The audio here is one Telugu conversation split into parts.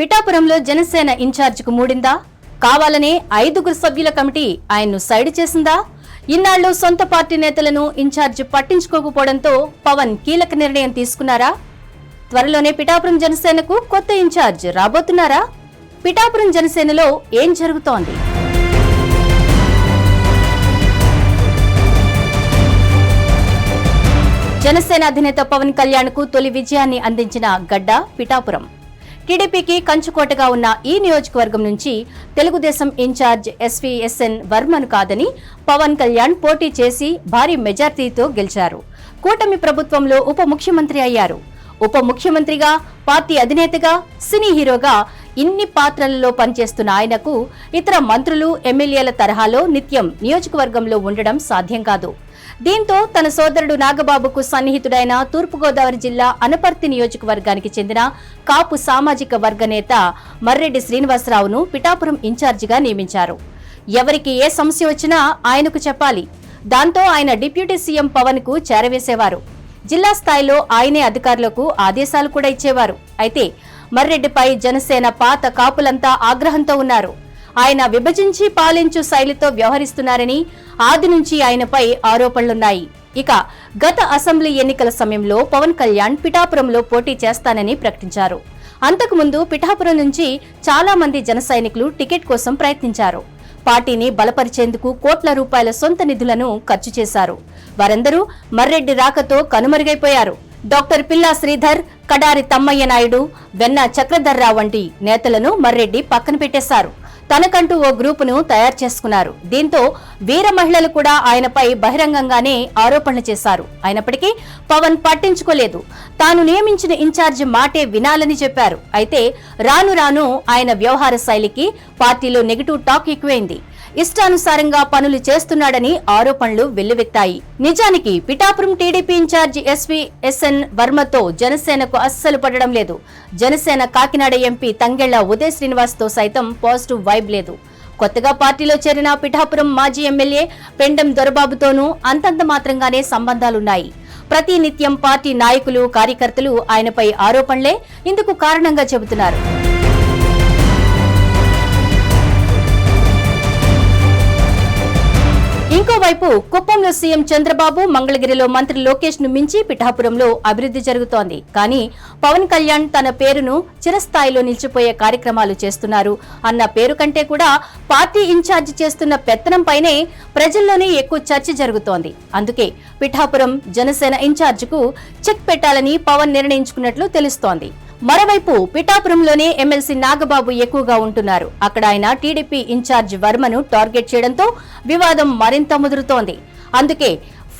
పిఠాపురంలో జనసేన ఇన్ఛార్జికు మూడిందా? కావాలనే ఐదుగురు సభ్యుల కమిటీ ఆయన్ను సైడ్ చేసిందా? ఇన్నాళ్ళు సొంత పార్టీ నేతలను ఇన్ఛార్జ్ పట్టించుకోకపోవడంతో పవన్ కీలక నిర్ణయం తీసుకున్నారా? త్వరలోనే పిఠాపురం జనసేనకు కొత్త ఇన్ఛార్జ్ రాబోతున్నారా? పిఠాపురం జనసేనలో ఏం జరుగుతోంది? జనసేన అధినేత పవన్ కళ్యాణ్కు తొలి విజయాన్ని అందించిన గడ్డ పిఠాపురం. టీడీపీకి కంచుకోటగా ఉన్న ఈ నియోజకవర్గం నుంచి తెలుగుదేశం ఇన్ఛార్జ్ ఎస్వీఎస్ఎన్ వర్మను కాదని పవన్ కళ్యాణ్ పోటీ చేసి భారీ మెజార్టీతో గెలిచారు. కూటమి ప్రభుత్వంలో ఉప ముఖ్యమంత్రి అయ్యారు. ఉప ముఖ్యమంత్రిగా పార్టీ అధినేతగా సినీ హీరోగా ఇన్ని పాత్రలలో పనిచేస్తున్న ఆయనకు ఇతర మంత్రులు ఎమ్మెల్యేల తరహాలో నిత్యం నియోజకవర్గంలో ఉండడం సాధ్యం కాదు. దీంతో తన సోదరుడు నాగబాబుకు సన్నిహితుడైన తూర్పుగోదావరి జిల్లా అనపర్తి నియోజకవర్గానికి చెందిన కాపు సామాజిక వర్గ నేత మర్రెడ్డి శ్రీనివాసరావును పిఠాపురం ఇన్ఛార్జిగా నియమించారు. ఎవరికి ఏ సమస్య వచ్చినా ఆయనకు చెప్పాలి. దాంతో ఆయన డిప్యూటీ సీఎం పవన్కు చేరవేసేవారు. జిల్లా స్థాయిలో ఆయనే అధికారులకు ఆదేశాలు కూడా ఇచ్చేవారు. అయితే మర్రెడ్డిపై జనసేన పాత కాపులంతా ఆగ్రహంతో ఉన్నారు. ఆయన విభజించి పాలించు శైలితో వ్యవహరిస్తున్నారని ఆది నుంచి ఆయనపై ఆరోపణలున్నాయి. ఇక గత అసెంబ్లీ ఎన్నికల సమయంలో పవన్ కళ్యాణ్ పిఠాపురంలో పోటీ చేస్తానని ప్రకటించారు. అంతకుముందు పిఠాపురం నుంచి చాలా మంది జన సైనికులు టికెట్ కోసం ప్రయత్నించారు. పార్టీని బలపరిచేందుకు కోట్ల రూపాయల సొంత నిధులను ఖర్చు చేశారు. వారందరూ మర్రెడ్డి రాకతో కనుమరుగైపోయారు. డాక్టర్ పిల్లా శ్రీధర్ కడారి తమ్మయ్య నాయుడు వెన్న చక్రధర్రావు వంటి నేతలను మర్రెడ్డి పక్కన పెట్టేశారు. తనకంటూ ఓ గ్రూపును తయారు చేసుకున్నారు. దీంతో వీర మహిళలు కూడా ఆయనపై బహిరంగంగానే ఆరోపణలు చేశారు. అయినప్పటికీ పవన్ పట్టించుకోలేదు. తాను నియమించిన ఇన్ఛార్జ్ మాటే వినాలని చెప్పారు. అయితే రాను రాను ఆయన వ్యవహార శైలికి పార్టీలో నెగిటివ్ టాక్ ఎక్కువైంది. ఇష్టానుసారంగా పనులు చేస్తున్నాడని ఆరోపణలు వెల్లువెత్తాయి. నిజానికి Pithapuram TDP incharge SV SN వర్మతో జనసేనకు అస్సలు పడడం లేదు. జనసేన కాకినాడ ఎంపీ తంగెళ్ళ ఉదయ్ శ్రీనివాస్తో సైతం పాజిటివ్ వైబ్ లేదు. కొత్తగా పార్టీలో చేరిన పిఠాపురం మాజీ ఎమ్మెల్యే పెండెం దొరబాబుతోనూ అంతంత మాత్రంగానే సంబంధాలున్నాయి. ప్రతినిత్యం పార్టీ నాయకులు కార్యకర్తలు ఆయనపై ఆరోపణలే. ఇందుకు కారణంగా చెబుతున్నారు. మరోవైపు కుప్పంలో సీఎం చంద్రబాబు మంగళగిరిలో మంత్రి లోకేష్ను మించి పిఠాపురంలో అభివృద్ధి జరుగుతోంది. కానీ పవన్ కళ్యాణ్ తన పేరును చిరస్థాయిలో నిలిచిపోయే కార్యక్రమాలు చేస్తున్నారు. అన్న పేరు కంటే కూడా పార్టీ ఇన్ఛార్జ్ చేస్తున్న పెత్తనంపైనే ప్రజల్లోనే ఎక్కువ చర్చ జరుగుతోంది. అందుకే పిఠాపురం జనసేన ఇన్ఛార్జికు చెక్ పెట్టాలని పవన్ నిర్ణయించుకున్నట్లు తెలుస్తోంది. మరోవైపు పిఠాపురంలోనే ఎమ్మెల్సీ నాగబాబు ఎక్కువగా ఉంటున్నారు. అక్కడ ఆయన టీడీపీ ఇన్ఛార్జ్ వర్మను టార్గెట్ చేయడంతో వివాదం మరింత ముదురుతోంది. అందుకే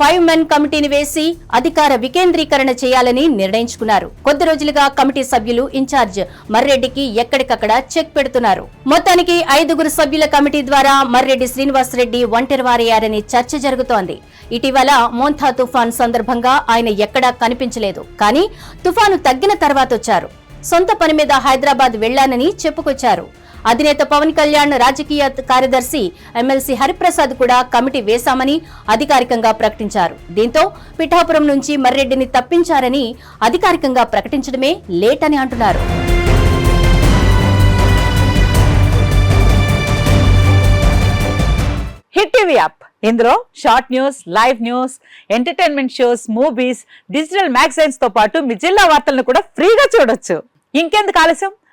ఫైవ్ మెన్ కమిటీని వేసి అధికార వికేంద్రీకరణ చేయాలని నిర్ణయించుకున్నారు. కొద్ది రోజులుగా కమిటీ సభ్యులు ఇన్ఛార్జ్ మర్రెడ్డికి ఎక్కడికక్కడ చెక్ పెడుతున్నారు. మొత్తానికి ఐదుగురు సభ్యుల కమిటీ ద్వారా మర్రెడ్డి శ్రీనివాస్ రెడ్డి ఒంటరివారయ్యారని చర్చ జరుగుతోంది. ఇటీవల మోంథా తుఫాన్ సందర్భంగా ఆయన ఎక్కడా కనిపించలేదు. కానీ తుఫాను తగ్గిన తర్వాత వచ్చారు. సొంత పని మీద హైదరాబాద్ వెళ్ళానని చెప్పుకొచ్చారు. అధినేత పవన్ కళ్యాణ్ రాజకీయ కార్యదర్శి ఎమ్మెల్సీ హరిప్రసాద్ కూడా కమిటీ వేశామని అధికారికంగా ప్రకటించారు. దీంతో పిఠాపురం నుంచి మర్రెడ్డిని తప్పించారని అధికారికంగా ప్రకటించడమే లేట్ అని అంటున్నారు. Hit TV app. ఇందులో short news live news entertainment shows movies digital మ్యాగజైన్స్తో పాటు మీ జిల్లా వార్తలను కూడా ఫ్రీగా చూడొచ్చు. ఇంకెందుకు ఆలస్యం?